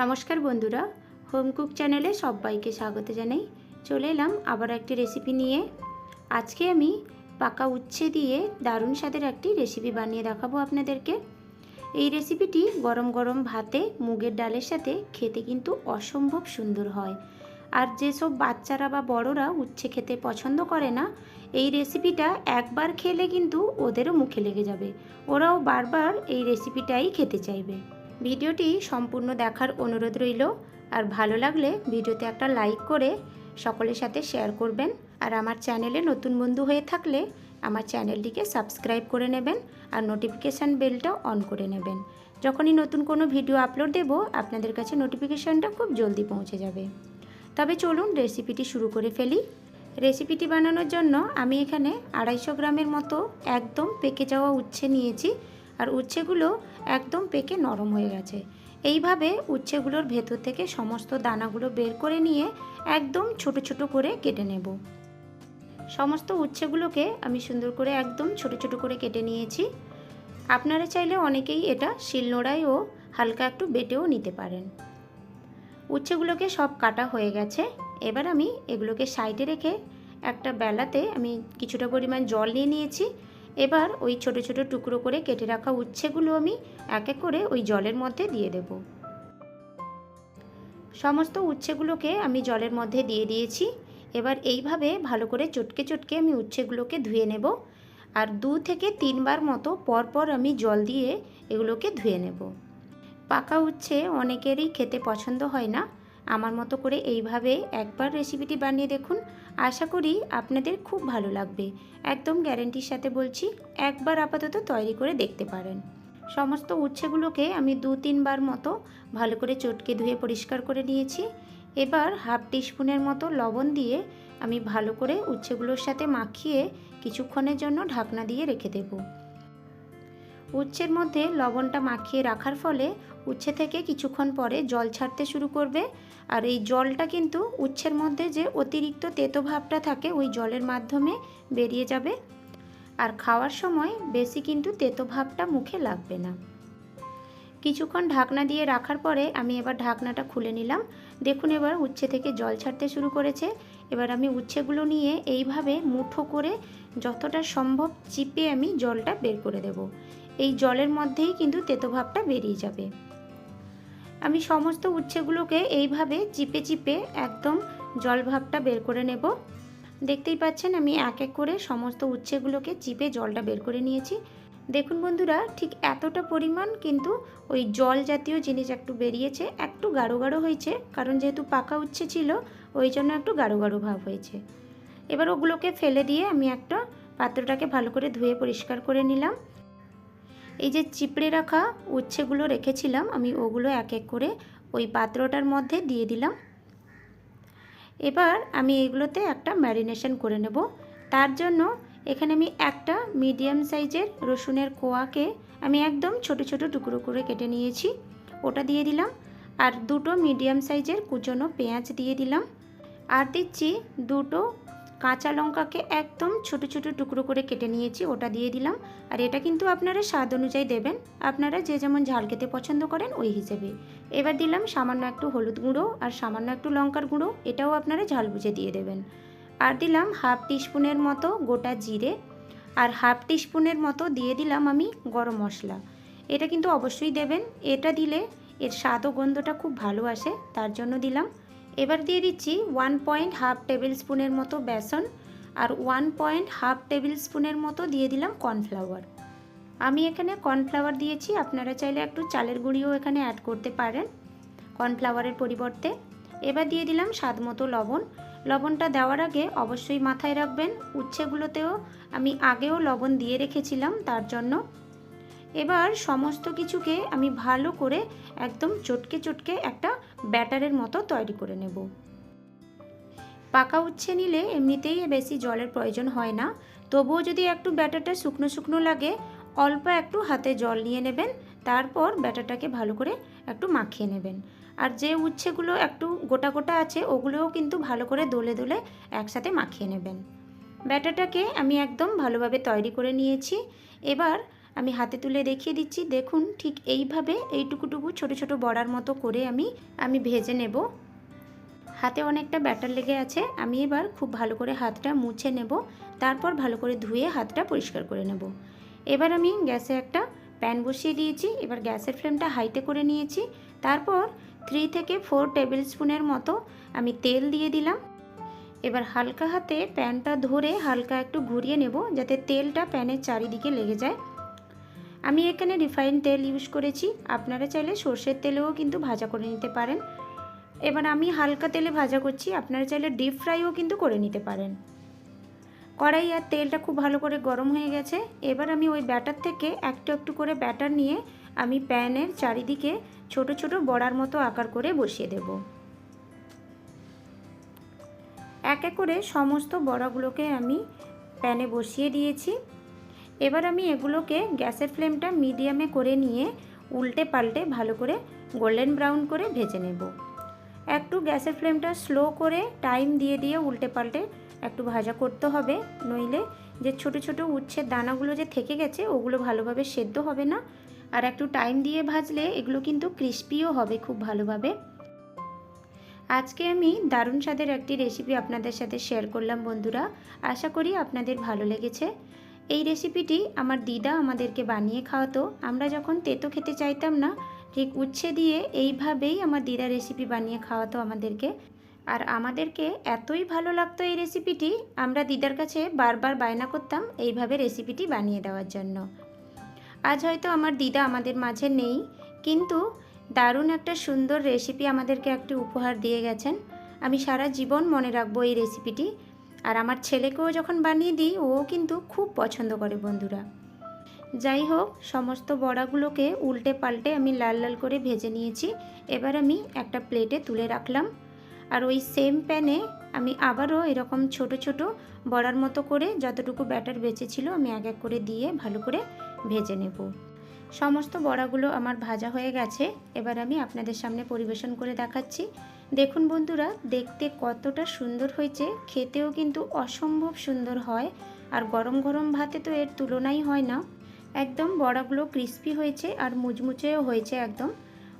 নমস্কার বন্ধুরা home cook চ্যানেলে সবাইকে স্বাগত জানাই। চলে এলাম আবার একটি রেসিপি নিয়ে। আজকে আমি পাকা উচ্ছে দিয়ে দারুণ স্বাদের একটি রেসিপি বানিয়ে দেখাবো আপনাদেরকে। এই রেসিপিটি গরম গরম ভাতে মুগের ডালের সাথে খেতে কিন্তু অসম্ভব সুন্দর হয়। আর যেসব বাচ্চারা বা বড়রা উচ্ছে খেতে পছন্দ করে না, এই রেসিপিটা একবার খেলে কিন্তু ওদেরও মুখে লেগে যাবে। ওরাও বারবার এই রেসিপিটাই খেতে চাইবে। ভিডিওটি সম্পূর্ণ দেখার অনুরোধ রইল। আর ভালো লাগলে ভিডিওতে একটা লাইক করে সকলের সাথে শেয়ার করবেন। আর আমার চ্যানেলে নতুন বন্ধু হয়ে থাকলে আমার চ্যানেলটিকে সাবস্ক্রাইব করে নেবেন আর নোটিফিকেশান বেলটা অন করে নেবেন। যখনই নতুন কোনো ভিডিও আপলোড দেব, আপনাদের কাছে নোটিফিকেশানটা খুব জলদি পৌঁছে যাবে। তবে চলুন রেসিপিটি শুরু করে ফেলি। রেসিপিটি বানানোর জন্য আমি এখানে আড়াইশো গ্রামের মতো একদম পেকে যাওয়া উচ্ছে নিয়েছি। আর উচ্ছেগুলো একদম পেকে নরম হয়ে গেছে। এইভাবে উচ্ছেগুলোর ভেতর থেকে সমস্ত দানাগুলো বের করে নিয়ে একদম ছোট ছোট করে কেটে নেব। সমস্ত উচ্ছেগুলোকে আমি সুন্দর করে একদম ছোট ছোট করে কেটে নিয়েছি। আপনারা চাইলে অনেকেই এটা শিলনোড়ায় ও হালকা একটু বেটেও নিতে পারেন। উচ্ছেগুলোকে সব কাটা হয়ে গেছে। এবার আমি এগুলোকে সাইডে রেখে একটা বেলাতে আমি কিছুটা পরিমাণ জল নিয়ে নিয়েছি। এবার ওই ছোট ছোট টুকরো করে কেটে রাখা উচ্ছেগুলো আমি এক এক করে ওই জলের মধ্যে দিয়ে দেব। সমস্ত উচ্ছেগুলোকে আমি জলের মধ্যে দিয়ে দিয়েছি। এবার এইভাবে ভালো করে চটকে চটকে আমি উচ্ছেগুলোকে ধুয়ে নেব আর দু থেকে তিনবার মতো পরপর আমি জল দিয়ে এগুলোকে ধুয়ে নেব। পাকা উচ্ছে অনেকেরই খেতে পছন্দ হয় না। আমার মতো করে এইভাবে একবার রেসিপিটি বানিয়ে দেখুন। আশা করি আপনাদের খুব ভালো লাগবে। একদম গ্যারেন্টির সাথে বলছি, একবার আপাতত তৈরি করে দেখতে পারেন। সমস্ত উচ্ছেগুলোকে আমি দু তিনবার মতো ভালো করে চটকে ধুয়ে পরিষ্কার করে নিয়েছি। এবার হাফ টিস্পুনের মতো লবণ দিয়ে আমি ভালো করে উচ্ছেগুলোর সাথে মাখিয়ে কিছুক্ষণের জন্য ঢাকনা দিয়ে রেখে দেব। উচ্ছের মধ্যে লবণটা মাখিয়ে রাখার ফলে উচ্ছে থেকে কিছুক্ষণ পরে জল ছাড়তে শুরু করবে। আর এই জলটা কিন্তু উচ্ছের মধ্যে যে অতিরিক্ত তেতো ভাবটা থাকে, ওই জলের মাধ্যমে বেরিয়ে যাবে। আর খাওয়ার সময় বেশি কিন্তু তেতো ভাবটা মুখে লাগবে না। কিছুক্ষণ ঢাকনা দিয়ে রাখার পরে আমি এবার ঢাকনাটা খুলে নিলাম। দেখুন এবার উচ্ছে থেকে জল ছাড়তে শুরু করেছে। এবার আমি উচ্ছেগুলো নিয়ে এইভাবে মুঠো করে যতটা সম্ভব চিপে আমি জলটা বের করে দেব। এই জলের মধ্যেই কিন্তু তেতো ভাবটা বেরিয়ে যাবে। আমি সমস্ত উচ্ছেগুলোকে এইভাবে চিপে চিপে একদম জল ভাবটা বের করে নেব। দেখতেই পাচ্ছেন আমি এক এক করে সমস্ত উচ্ছেগুলোকে চিপে জলটা বের করে নিয়েছি। দেখুন বন্ধুরা, ঠিক এতটা পরিমাণ কিন্তু ওই জল জাতীয় জিনিস একটু বেরিয়েছে, একটু গাঢ় গাঢ় হয়েছে, কারণ যেহেতু পাকা উচ্ছে ছিল, ওই জন্য একটু গাঢ় গাঢ় ভাব হয়েছে। এবার ওগুলোকে ফেলে দিয়ে আমি একটা পাত্রটাকে ভালো করে ধুয়ে পরিষ্কার করে নিলাম। এই যে চিপড়ে রাখা উচ্ছেগুলো রেখেছিলাম, আমি ওগুলো এক এক করে ওই পাত্রটার মধ্যে দিয়ে দিলাম। এবার আমি এগুলোতে একটা ম্যারিনেশন করে নেব। তার জন্য এখানে আমি একটা মিডিয়াম সাইজের রসুনের কোয়াকে আমি একদম ছোট ছোট টুকরো করে কেটে নিয়েছি, ওটা দিয়ে দিলাম। আর দুটো মিডিয়াম সাইজের কুচনো পেঁয়াজ দিয়ে দিলাম। আর দিচ্ছি দুটো কাঁচা লঙ্কাকে একদম ছোট ছোট টুকরো করে কেটে নিয়েছি, ওটা দিয়ে দিলাম। আর এটা কিন্তু আপনারা স্বাদ অনুযায়ী দেবেন। আপনারা যে যেমন ঝাল খেতে পছন্দ করেন, ওই হিসেবে। এবার দিলাম সামান্য একটু হলুদ গুঁড়ো আর সামান্য একটু লঙ্কার গুঁড়ো, এটাও আপনারা ঝাল বুঝে দিয়ে দেবেন। আর দিলাম হাফ টিস্পুনের মতো গোটা জিরে। আর হাফ টিস্পুনের মতো দিয়ে দিলাম আমি গরম মশলা। এটা কিন্তু অবশ্যই দেবেন। এটা দিলে এর স্বাদ ও গন্ধটা খুব ভালো আসে, তার জন্য দিলাম এবার দিয়ে দিচ্ছি ওয়ান পয়েন্ট হাফ টেবিল স্পুনের মতো বেসন আর ওয়ান পয়েন্ট হাফ টেবিল স্পুনের মতো দিয়ে দিলাম কর্নফ্লাওয়ার আমি এখানে কর্নফ্লাওয়ার দিয়েছি, আপনারা চাইলে একটু চালের গুঁড়িও এখানে অ্যাড করতে পারেন কর্নফ্লাওয়ারের পরিবর্তে। এবার দিয়ে দিলাম স্বাদ মতো লবণ। লবণটা দেওয়ার আগে অবশ্যই মাথায় রাখবেন, উচ্ছেগুলোতেও আমি আগেও লবণ দিয়ে রেখেছিলাম, তার জন্য এবার সমস্ত কিছুকে আমি ভালো করে একদম চটকে চটকে একটা ব্যাটারের মতো তৈরি করে নেব। পাকা উচ্ছে নিলে এমনিতেই বেশি জলের প্রয়োজন হয় না। তবুও যদি একটু ব্যাটারটা শুকনো শুকনো লাগে, অল্প একটু হাতে জল নিয়ে নেবেন, তারপর ব্যাটারটাকে ভালো করে একটু মাখিয়ে নেবেন। আর যে উচ্ছেগুলো একটু গোটা গোটা আছে, ওগুলোও কিন্তু ভালো করে দোলে দোলে একসাথে মাখিয়ে নেবেন। ব্যাটারটাকে আমি একদম ভালোভাবে তৈরি করে নিয়েছি। এবার আমি হাতে তুলে দেখিয়ে দিচ্ছি। দেখুন, ঠিক এইভাবে এইটুকুটুকু ছোট ছোট বড়ার মতো করে আমি আমি ভেজে নেব। হাতে অনেকটা ব্যাটার লেগে আছে। আমি এবার খুব ভালো করে হাতটা মুছে নেব। তারপর ভালো করে ধুয়ে হাতটা পরিষ্কার করে নেব। এবার আমি গ্যাসে একটা প্যান বসিয়ে দিয়েছি। এবার গ্যাসের ফ্লেমটা হাইতে করে নিয়েছি। তারপর থ্রি থেকে ফোর টেবিল স্পুনের মতো আমি তেল দিয়ে দিলাম। এবার হালকা হাতে প্যানটা ধরে হালকা একটু ঘুরিয়ে নেব, যাতে তেলটা প্যানের চারিদিকে লেগে যায়। আমি এখানে রিফাইন তেল ইউজ করেছি। আপনারা চাইলে সর্ষের তেলেও কিন্তু ভাজা করে নিতে পারেন। এবার আমি হালকা তেলে ভাজা করছি। আপনারা চাইলে ডিপ ফ্রাইও কিন্তু করে নিতে পারেন। কড়াই আর তেলটা খুব ভালো করে গরম হয়ে গেছে। এবার আমি ওই ব্যাটার থেকে একটু একটু করে ব্যাটার নিয়ে আমি প্যানের চারিদিকে ছোট ছোট বড়ার মতো আকার করে বসিয়ে দেব। এক এক করে সমস্ত বড়াগুলোকে আমি প্যানে বসিয়ে দিয়েছি। এবার আমি এগুলোকে গ্যাসের ফ্লেমটা মিডিয়ামে করে নিয়ে উল্টে পাল্টে ভালো করে গোল্ডেন ব্রাউন করে ভেজে নেব। একটু গ্যাসের ফ্লেমটা স্লো করে টাইম দিয়ে দিয়ে উল্টে পাল্টে একটু ভাজা করতে হবে, নইলে যে ছোট ছোট উচ্ছের দানাগুলো যে থেকে গেছে ওগুলো ভালোভাবে সেদ্ধ হবে না। আর একটু টাইম দিয়ে ভাজলে এগুলো কিন্তু ক্রিস্পিও হবে খুব ভালোভাবে। আজকে আমি দারুণ স্বাদের একটি রেসিপি আপনাদের সাথে শেয়ার করলাম বন্ধুরা, আশা করি আপনাদের ভালো লেগেছে। এই রেসিপিটি আমার দিদা আমাদেরকে বানিয়ে খাওয়াতো। আমরা যখন তেতো খেতে চাইতাম না, ঠিক উচ্ছে দিয়ে এইভাবেই আমার দিদা রেসিপি বানিয়ে খাওয়াতো আমাদেরকে। আর আমাদেরকে এতই ভালো লাগতো এই রেসিপিটি আমরা দিদার কাছে বারবার বায়না করতাম এইভাবে রেসিপিটি বানিয়ে দেওয়ার জন্য। আজ হয়তো আমার দিদা আমাদের মাঝে নেই, কিন্তু দারুণ একটা সুন্দর রেসিপি আমাদেরকে একটি উপহার দিয়ে গেছেন। আমি সারা জীবন মনে রাখব এই রেসিপিটি আর আমার ছেলেকেও যখন বানিয়ে দিই ও কিন্তু খুব পছন্দ করে বন্ধুরা। যাই হোক, সমস্ত বড়াগুলোকে উল্টে পাল্টে আমি লাল লাল করে ভেজে নিয়েছি। এবার আমি একটা প্লেটে তুলে রাখলাম। আর ওই সেম প্যানে আমি আবারও এরকম ছোট ছোট বড়ার মতো করে যতটুকু ব্যাটার বেঁচেছিল আমি এক এক করে দিয়ে ভালো করে ভেজে নেব। সমস্ত বড়াগুলো আমার ভাজা হয়ে গেছে। এবার আমি আপনাদের সামনে পরিবেশন করে দেখাচ্ছি। দেখুন বন্ধুরা, দেখতে কতটা সুন্দর হয়েছে। খেতেও কিন্তু অসম্ভব সুন্দর হয়। আর গরম গরম ভাতে তো এর তুলনাই হয় না। একদম বড়াগুলো ক্রিস্পি হয়েছে আর মুচমুচেও হয়েছে একদম।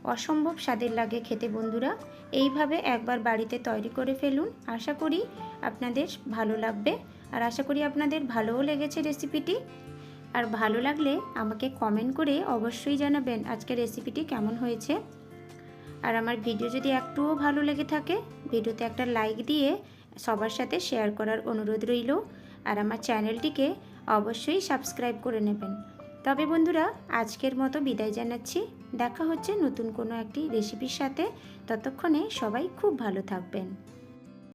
অসম্ভব স্বাদের লাগে খেতে বন্ধুরা। এইভাবে একবার বাড়িতে তৈরি করে ফেলুন। আশা করি আপনাদের ভালো লাগবে। আর আশা করি আপনাদের ভালোও লেগেছে রেসিপিটি। আর ভালো লাগলে আমাকে কমেন্ট করে অবশ্যই জানাবেন আজকের রেসিপিটি কেমন হয়েছে। আর আমার ভিডিও যদি একটুও ভালো লেগে থাকে, ভিডিওতে একটা লাইক দিয়ে সবার সাথে শেয়ার করার অনুরোধ রইল। আর আমার চ্যানেলটিকে অবশ্যই সাবস্ক্রাইব করে নেবেন। তবে বন্ধুরা, আজকের মতো বিদায় জানাচ্ছি। দেখা হচ্ছে নতুন কোনো একটি রেসিপির সাথে। ততক্ষণে সবাই খুব ভালো থাকবেন।